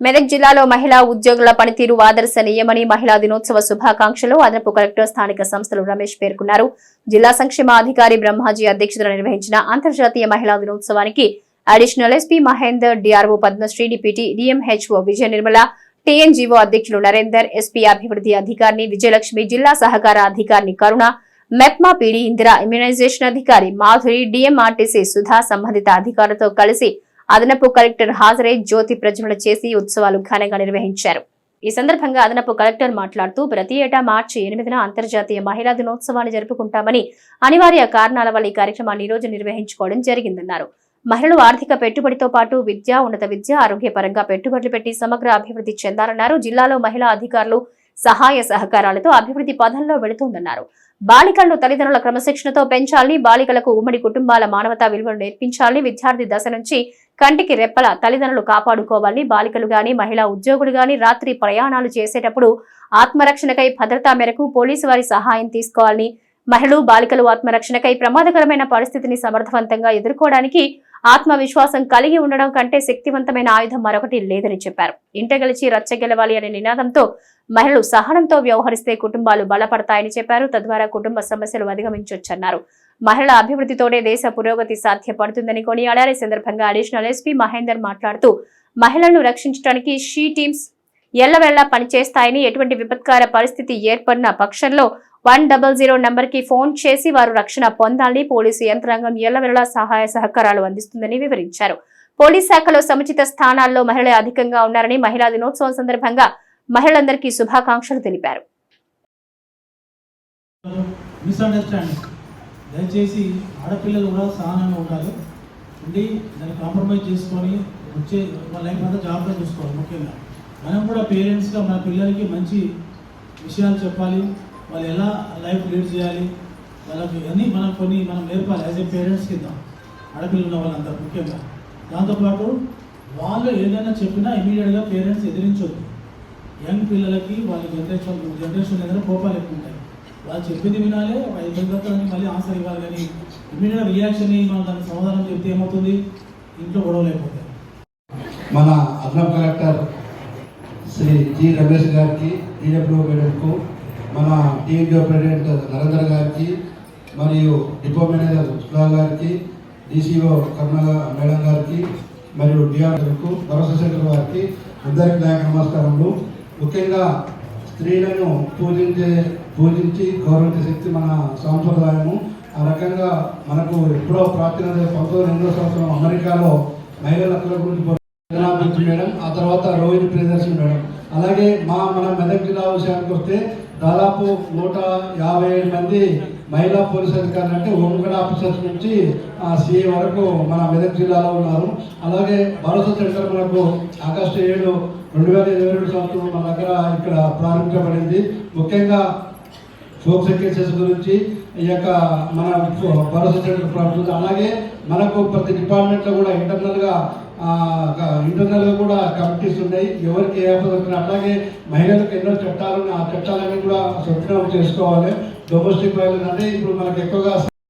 మెదక్ జిల్లాలో మహిళా ఉద్యోగుల పనితీరు ఆదర్శనీయమని మహిళా దినోత్సవ శుభాకాంక్షలు అదనపు కలెక్టర్ స్థానిక సంస్థలు రమేష్ పేర్కొన్నారు. జిల్లా సంక్షేమ అధికారి బ్రహ్మాజీ అధ్యక్షతన నిర్వహించిన అంతర్జాతీయ మహిళా దినోత్సవానికి additional SP Mahender DRO Padmasri deputy DMHO Vijaya Nirmala TNGO అధ్యక్షులు నరేందర్ ఎస్పీ అభివృద్ధి అధికారిని విజయలక్ష్మి జిల్లా సహకార అధికారిని Karuna MEPMA PD Indira immunisation అధికారి మాధురి డిఎంఆర్టీసీ సుధా సంబంధిత అధికారులతో కలిసి అదనపు కలెక్టర్ హాజరై జ్యోతి ప్రజ్వల చేసి ఉత్సవాలు ఘనంగా నిర్వహించారు. ఈ సందర్భంగా అదనపు కలెక్టర్ మాట్లాడుతూ ప్రతి ఏటా మార్చి ఎనిమిదిన అంతర్జాతీయ మహిళా దినోత్సవాన్ని జరుపుకుంటామని అనివార్య కారణాల వల్ల ఈ కార్యక్రమాన్ని ఈ రోజు నిర్వహించుకోవడం జరిగిందన్నారు. మహిళలు ఆర్థిక పెట్టుబడితో పాటు విద్య ఉన్నత విద్య ఆరోగ్యపరంగా పెట్టుబడులు పెట్టి సమగ్ర అభివృద్ధి చెందాలన్నారు. జిల్లాలో మహిళా అధికారులు సహాయ సహకారాలతో అభివృద్ధి పథంలో వెళుతోందన్నారు. బాలికలను తల్లిదండ్రుల క్రమశిక్షణతో పెంచాలని బాలికలకు ఉమ్మడి కుటుంబాల మానవతా విలువలు నేర్పించాలని విద్యార్థి దశ నుంచి కంటికి రెప్పల తల్లిదండ్రులు కాపాడుకోవాలని బాలికలు గాని మహిళా ఉద్యోగులు గాని రాత్రి ప్రయాణాలు చేసేటప్పుడు ఆత్మరక్షణకై భద్రతా మేరకు పోలీసు వారి సహాయం తీసుకోవాలని మహిళలు బాలికలు ఆత్మరక్షణకై ప్రమాదకరమైన పరిస్థితిని సమర్థవంతంగా ఎదుర్కోవడానికి ఆత్మవిశ్వాసం కలిగి ఉండడం కంటే శక్తివంతమైన ఆయుధం మరొకటి లేదని చెప్పారు. ఇంట గెలిచి రచ్చ గెలవాలి అనే నినాదంతో మహిళలు సహనంతో వ్యవహరిస్తే కుటుంబాలు బలపడతాయని చెప్పారు. తద్వారా కుటుంబ సమస్యలు అధిగమించొచ్చన్నారు. మహిళల అభివృద్ధితోనే దేశ పురోగతి సాధ్యపడుతుందని కొనియాడారు. ఈ సందర్భంగా అడిషనల్ ఎస్పీ మహేందర్ మాట్లాడుతూ మహిళలను రక్షించడానికి షీ టీమ్స్ ఎల్లవెళ్ళా పనిచేస్తాయని ఎటువంటి విపత్కార పరిస్థితి ఏర్పడిన పక్షంలో వన్ డబల్ జీరో నంబర్కి ఫోన్ చేసి వారు రక్షణ పొందాలని పోలీసు యంత్రాంగం ఎల్లవెళ్ళా సహాయ సహకారాలు అందిస్తుందని వివరించారు. పోలీస్ శాఖలో సముచిత స్థానాల్లో మహిళలే అధికంగా ఉన్నారని మహిళా దినోత్సవం సందర్భంగా మహిళలందరికీ శుభాకాంక్షలు తెలిపారు. దయచేసి ఆడపిల్లలు కూడా సహనంగా ఉండాలి. ఉండి దాన్ని కాంప్రమైజ్ చేసుకొని వచ్చే వాళ్ళ లైఫ్ అంతా జాబ్గా చూసుకోవాలి ముఖ్యంగా. మనం కూడా పేరెంట్స్గా మన పిల్లలకి మంచి విషయాలు చెప్పాలి. వాళ్ళు ఎలా లైఫ్ లీడ్ చేయాలి? వాళ్ళకి అన్నీ మనం కొన్ని మనం నేర్పాలి యాజ్ ఏ పేరెంట్స్ కింద ఆడపిల్లలు ఉన్న వాళ్ళంతా ముఖ్యంగా. దాంతోపాటు వాళ్ళు ఏదైనా చెప్పినా ఇమీడియట్గా పేరెంట్స్ ఎదిరించొద్దు. యంగ్ పిల్లలకి వాళ్ళ జనరేషన్ జనరేషన్ దగ్గర కోపాలు ఎక్కువ ఉంటాయి. వాళ్ళు చెప్పింది వినాలి ఐదు తర్వాత మళ్ళీ ఆన్సర్ ఇవ్వాలి కానీ ఇమీడియట్ రియాక్షన్ మనం దానికి సమాధానం చెప్తే ఏమవుతుంది? ఇంట్లో గొడవలు అయిపోతాయి. మన అదనపు కలెక్టర్ శ్రీ జి రమేష్ గారికి డిడబ్ల్యూ మేడంకు మన టీఎన్జిఓ ప్రెసిడెంట్ నరేంద్ర గారికి మరియు డిపో మేనేజర్ సుధా గారికి డీసీఓ కర్ణ మేడం గారికి మరియు డిఆర్కు భరోసా సెంటర్ వారికి అందరికీ నాయక నమస్కారములు. ముఖ్యంగా స్త్రీలను పూజించే పూజించి గౌరవించే శక్తి మన సాంప్రదాయము. ఆ రకంగా మనకు ఎప్పుడో ప్రాచీన పంతొమ్మిది ఎనిమిదో సంవత్సరం అమెరికాలో మహిళల హక్కుల గురించి మేడం. ఆ తర్వాత రోహిణి ప్రియదర్శి మేడం. అలాగే మా మన మెదక్ జిల్లా విషయానికి వస్తే దాదాపు నూట యాభై ఏడు మంది మహిళా పోలీస్ అధికారులు అంటే హోంగార్డ్ ఆఫీసర్స్ నుంచి సిఏ వరకు మన మెదక్ జిల్లాలో ఉన్నారు. అలాగే భరోసా సెంటర్ మనకు ఆగస్టు ఏడు రెండు వేల ఇరవై రెండు సంవత్సరం మన దగ్గర ఇక్కడ ప్రారంభించబడింది. ముఖ్యంగా ఫోక్స్ కేసెస్ గురించి ఈ యొక్క మన భరోసా సెంటర్ ప్రారంభించింది అలాగే మనకు ప్రతి డిపార్ట్మెంట్లో కూడా ఇంటర్నల్గా ఇంటర్నల్గా కూడా కమిటీస్ ఉన్నాయి. ఎవరికి ఏ ఆపద అట్లాగే మహిళలకు ఎన్నో చట్టాలు ఉన్నాయి. ఆ చట్టాలన్నీ కూడా సద్వినియోగం చేసుకోవాలి. డొమెస్టిక్ వైలెన్స్ అంటే ఇప్పుడు మనకు ఎక్కువగా